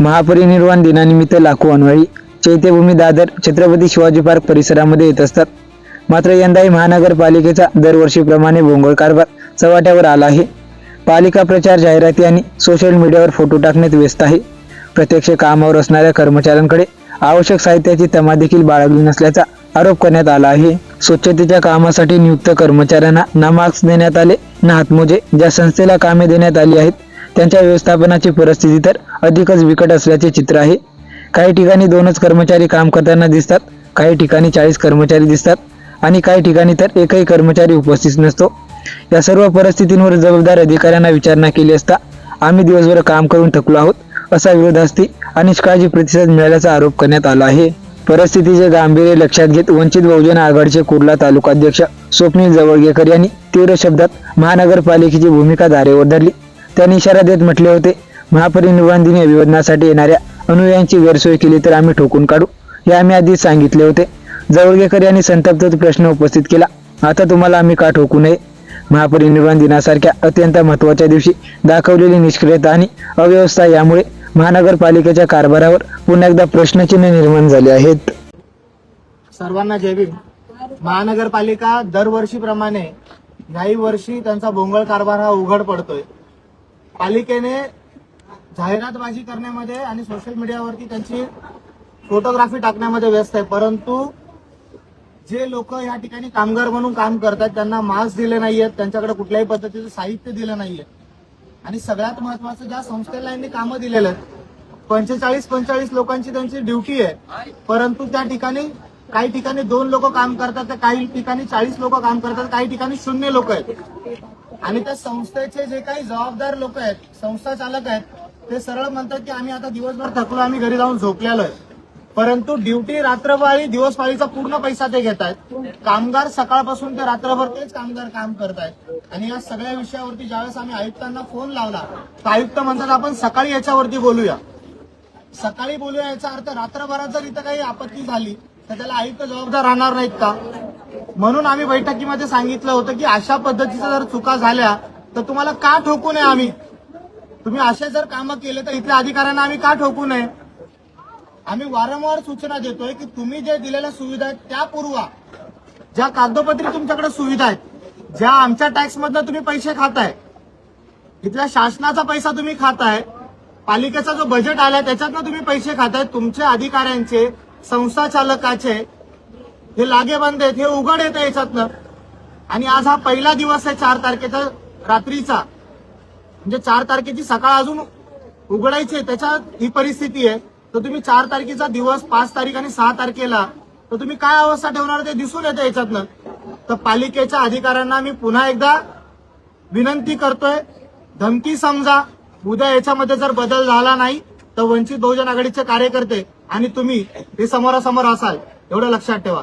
महापरिनिर्वाण दिनानिमित्त लाखो अनवळी चैत्यभूमी दादर छत्रपती शिवाजी पार्क परिसरामध्ये येत असतात. मात्र यंदाही महानगरपालिकेचा दरवर्षीप्रमाणे भोंगळ कारभार चव्हाट्यावर आला आहे. पालिका प्रचार जाहिराती आणि सोशल मीडियावर फोटो टाकण्यात व्यस्त आहे. प्रत्यक्ष कामावर असणाऱ्या कर्मचाऱ्यांकडे आवश्यक साहित्याची तमा देखील बाळगली नसल्याचा आरोप करण्यात आला आहे. स्वच्छतेच्या कामासाठी नियुक्त कर्मचाऱ्यांना ना मास्क देण्यात आले ना हातमोजे ज्या संस्थेला कामे देण्यात आली आहेत त्यांच्या व्यवस्थापनाची परिस्थिती तर अधिकच बिकट असल्याचे चित्र आहे. काही ठिकाणी दोनच कर्मचारी काम करताना दिसतात काही ठिकाणी चाळीस कर्मचारी दिसतात आणि काही ठिकाणी तर एकही कर्मचारी उपस्थित नसतो. या सर्व परिस्थितींवर जबाबदार अधिकाऱ्यांना विचारणा केली असता आम्ही दिवसभर काम करून थकलो आहोत असा विरोधास्ती आणि निष्काळजी प्रतिसाद मिळाल्याचा आरोप करण्यात आला आहे. परिस्थितीचे गांभीर्य लक्षात घेत वंचित बहुजन आघाडीचे कुर्ला तालुकाध्यक्ष स्वप्नील जवळगेकर यांनी तीव्र शब्दात महानगरपालिकेची भूमिका धारेवर धरली. त्यांनी इशारा देत म्हटले होते महापरिनिर्वाण दिनी अभिवादनासाठी येणाऱ्या अनुयायांची गैरसोय केली तर आम्ही ठोकून काढू हे आम्ही आधीच सांगितले होते. जवळगेकर यांनी संतप्त प्रश्न उपस्थित केला आता तुम्हाला आम्ही का ठोकू नये? महापरिनिर्वाण दिनासारख्या अत्यंत महत्त्वाच्या दिवशी दाखवलेली निष्क्रियता आणि अव्यवस्था यामुळे महानगरपालिकेच्या कारभारावर पुन्हा एकदा प्रश्नचिन्ह निर्माण झाले आहेत. सर्वांना जय भीम. महानगरपालिका दरवर्षीप्रमाणे याही वर्षी त्यांचा भोंगळ कारभार हा उघड पडतोय. पालिकेने जाहिरातबाजी करण्यामध्ये आणि सोशल मीडियावरती त्यांची फोटोग्राफी टाकण्यामध्ये व्यस्त आहे. परंतु जे लोक या ठिकाणी कामगार म्हणून काम करतात त्यांना मास्क दिले नाहीयेत त्यांच्याकडे कुठल्याही पद्धतीचं साहित्य दिलं नाहीये. आणि सगळ्यात महत्वाचं ज्या संस्थेला यांनी कामं दिलेलं आहेत पंचेचाळीस पंचेचाळीस लोकांची त्यांची ड्युटी आहे. परंतु त्या ठिकाणी काही ठिकाणी दोन लोक काम करतात तर काही ठिकाणी चाळीस लोक काम करतात काही ठिकाणी शून्य लोक आहेत. आणि त्या संस्थेचे जे काही जबाबदार लोक आहेत संस्था चालक आहेत ते सरळ म्हणतात की आम्ही आता दिवसभर थकलो आम्ही घरी जाऊन झोपलेलो आहे. परंतु ड्युटी रात्रपाळी दिवसपाळीचा पूर्ण पैसा ते घेत आहेत. कामगार सकाळपासून ते रात्रभर तेच कामगार काम करत आहेत. आणि या सगळ्या विषयावरती ज्यावेळेस आम्ही आयुक्तांना फोन लावला तर आयुक्त म्हणतात आपण सकाळी याच्यावरती बोलूया. सकाळी बोलूया याचा अर्थ रात्रभरात जर इथं काही आपत्ती झाली तर त्याला आयुक्त जबाबदार राहणार नाहीत का? म्हणून आम्ही बैठकीमध्ये सांगितलं होतं की अशा पद्धतीच्या जर चुका झाल्या तर तुम्हाला का ठोकू नये आम्ही? तुम्ही असे जर कामं केले तर इथल्या अधिकाऱ्यांना आम्ही का ठोकू नये? आम्ही वारंवार सूचना देतोय की तुम्ही जे दिलेल्या सुविधा आहेत त्या पुरवा. ज्या कागदोपत्री तुमच्याकडे सुविधा आहेत ज्या आमच्या टॅक्स मधनं तुम्ही पैसे खाताय इथल्या शासनाचा पैसा तुम्ही खाताय पालिकेचा जो बजेट आलाय त्याच्यातनं तुम्ही पैसे खाताय तुमच्या अधिकाऱ्यांचे संस्था चालकाचे हे लागेबंद आहेत हे उघड येतं याच्यातनं. आणि आज हा पहिला दिवस आहे चार तारखेचा रात्रीचा. म्हणजे चार तारखेची सकाळ अजून उघडायची आहे. त्याच्यात ही परिस्थिती आहे. तर तुम्ही चार तारखेचा दिवस पाच तारीख आणि सहा तारखेला तर तुम्ही काय अवस्था ठेवणार ते दिसून येतं याच्यातनं. तर पालिकेच्या अधिकाऱ्यांना मी पुन्हा एकदा विनंती करतोय धमकी समजा. उद्या याच्यामध्ये जर बदल झाला नाही तर वंचित बहुजन आघाडीचे कार्यकर्ते आणि तुम्ही हे समोरासमोर असाल एवढं लक्षात ठेवा.